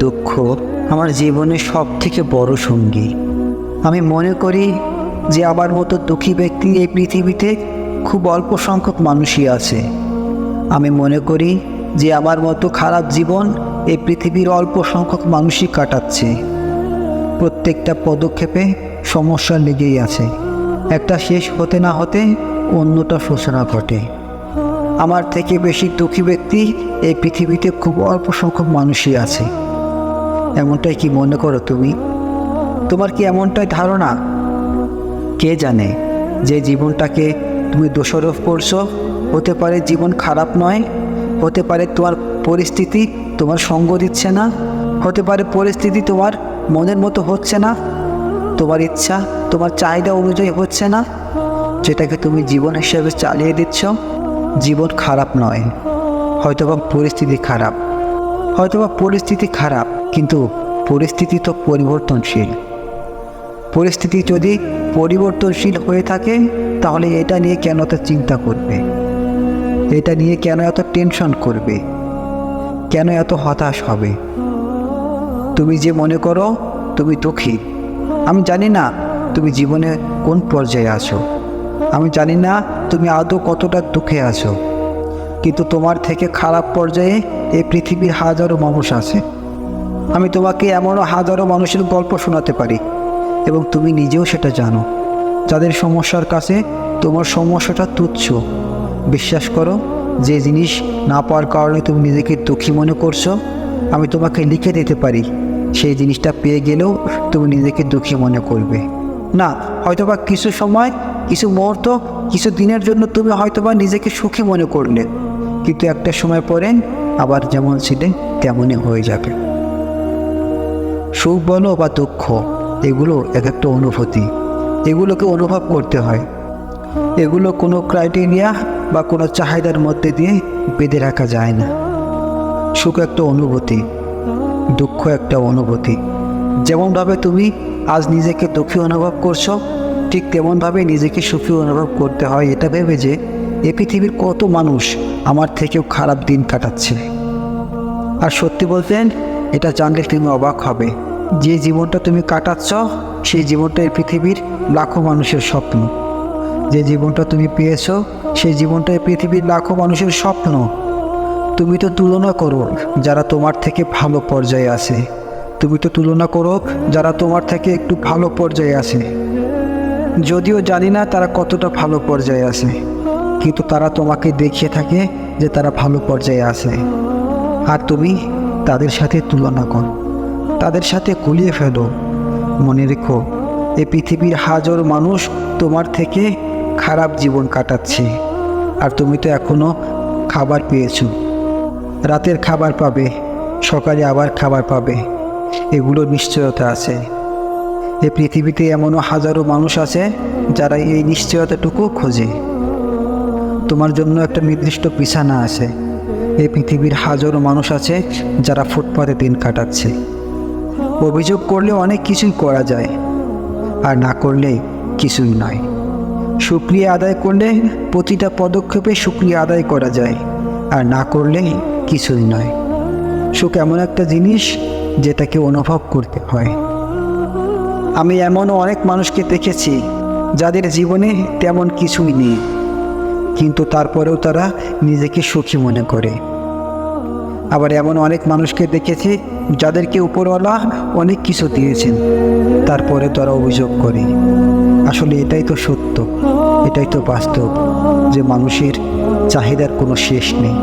দুঃখ আমার জীবনের সব থেকে বড় সঙ্গী। আমি মনে করি যে আমার মতো দুঃখী ব্যক্তি এই পৃথিবীতে খুব অল্প সংখ্যক মানুষই আছে। আমি মনে করি যে আমার মতো খারাপ জীবন এই পৃথিবীর অল্প সংখ্যক মানুষই কাটাচ্ছে। প্রত্যেকটা পদক্ষেপে সমস্যা লেগেই আছে। একটা শেষ হতে না হতে অন্যটা সূচনা ঘটে। আমার থেকে বেশি দুঃখী ব্যক্তি এই পৃথিবীতে খুব অল্প সংখ্যক মানুষই আছে। এমনটাই কি মনে করো তুমি? তোমার কি এমনটাই ধারণা? কে জানে যে জীবনটাকে তুমি দোষারোপ করছ? হতে পারে জীবন খারাপ নয়, হতে পারে তোমার পরিস্থিতি তোমার সঙ্গ দিচ্ছে না, হতে পারে পরিস্থিতি তোমার মনের মতো হচ্ছে না, তোমার ইচ্ছা, তোমার চাহিদা অনুযায়ী হচ্ছে না, যেটাকে তুমি জীবন হিসেবে চালিয়ে দিচ্ছ। জীবন খারাপ নয়। হয়তোবা পরিস্থিতি খারাপ। হয়তোবা পরিস্থিতি খারাপ, কিন্তু পরিস্থিতি তো পরিবর্তনশীল। পরিস্থিতি যদি পরিবর্তনশীল হয়ে থাকে, তাহলে এটা নিয়ে কেন এত চিন্তা করবে? এটা নিয়ে কেন এত টেনশন করবে? কেন এত হতাশ হবে? তুমি যে মনে করো, তুমি দুঃখী। আমি জানি না তুমি জীবনে কোন পর্যায়ে আছো। আমি জানি না তুমি আদৌ কতটা দুঃখে আছো? কিন্তু তোমার থেকে খারাপ পর্যায়ে এই পৃথিবীর হাজারো মানুষ আছে। আমি তোমাকে এমনও হাজারো মানুষের গল্প শোনাতে পারি, এবং তুমি নিজেও সেটা জানো। যাদের সমস্যার কাছে তোমার সমস্যাটা তুচ্ছ, বিশ্বাস করো, যে জিনিস না পাওয়ার কারণে তুমি নিজেকে দুঃখী মনে করছ, আমি তোমাকে লিখে দিতে পারি। সেই জিনিসটা পেয়ে গেলেও তুমি নিজেকে দুঃখী মনে করবে। না, হয়তোবা কিছু সময়, কিছু মুহূর্ত, কিছু দিনের জন্য তুমি হয়তোবা নিজেকে সুখী মনে করলে। কিন্তু একটা সময় পরে আবার যেমন ছিলে, তেমনই হয়ে যাবে। সুখ বলো বা দুঃখ, এগুলো এক একটা অনুভূতি। এগুলোকে অনুভব করতে হয়। এগুলো কোনো ক্রাইটেরিয়া বা কোনো চাহিদার মধ্যে দিয়ে বেঁধে রাখা যায় না। সুখ একটা অনুভূতি, দুঃখ একটা অনুভূতি। যেমনভাবে তুমি আজ নিজেকে দুঃখী অনুভব করছ? ঠিক তেমনভাবে নিজেকে সুখী অনুভব করতে হয়। এটা ভেবে যে এ পৃথিবীর কত মানুষ আমার থেকেও খারাপ দিন কাটাচ্ছে। আর সত্যি বলতেন এটা জানলে তুমি অবাক হবে। যে জীবনটা তুমি কাটাচ্ছ, সেই জীবনটা এই পৃথিবীর লাখো মানুষের স্বপ্ন। যে জীবনটা তুমি পেয়েছ, সেই জীবনটা এই পৃথিবীর লাখো মানুষের স্বপ্ন। তুমি তো তুলনা করো যারা তোমার থেকে ভালো পর্যায়ে আছে। তুমি তো তুলনা করো, যারা তোমার থেকে একটু ভালো পর্যায়ে আছে। যদিও জানি না তারা কতটা ভালো পর্যায়ে আছে, কিন্তু তারা তোমাকে দেখিয়ে থাকে যে তারা ভালো পর্যায়ে আছে। আর তুমি তাদের সাথে তুলনা করো, তাদের সাথে গুলিয়ে ফেলো। মনে রেখো, এ পৃথিবীর হাজার মানুষ তোমার থেকে খারাপ জীবন কাটাচ্ছে, আর তুমি তো এখনও খাবার পেয়েছ। রাতের খাবার পাবে, সকালে আবার খাবার পাবে। এগুলো নিশ্চয়তা আছে। এ পৃথিবীতে এমনও হাজারো মানুষ আছে যারা এই নিশ্চয়তাটুকু খোঁজে। তোমার জন্য একটা নির্দিষ্ট বিছানা আছে। এই পৃথিবীর হাজারো মানুষ আছে যারা ফুটপাতে দিন কাটাচ্ছে। অভিযোগ করলে অনেক কিছুই করা যায়, আর না করলে কিছুই নয়। সুক্রিয়া আদায় করলে প্রতিটা পদক্ষেপে সুক্রিয়া আদায় করা যায়, আর না করলে কিছুই নয়। সুখ এমন একটা জিনিস যেটাকে অনুভব করতে হয়। আমি এমনও অনেক মানুষকে দেখেছি, যাদের জীবনে তেমন কিছুই নেই, কিন্তু তারপরেও তারা নিজেকে সুখী মনে করে। আবার এমন অনেক মানুষকে দেখেছি, যাদেরকে উপরওয়ালা অনেক কিছু দিয়েছেন, তারপরে তারা অভিযোগ করে। আসলে এটাই তো সত্য, এটাই তো বাস্তব যে মানুষের চাহিদার কোনো শেষ নেই।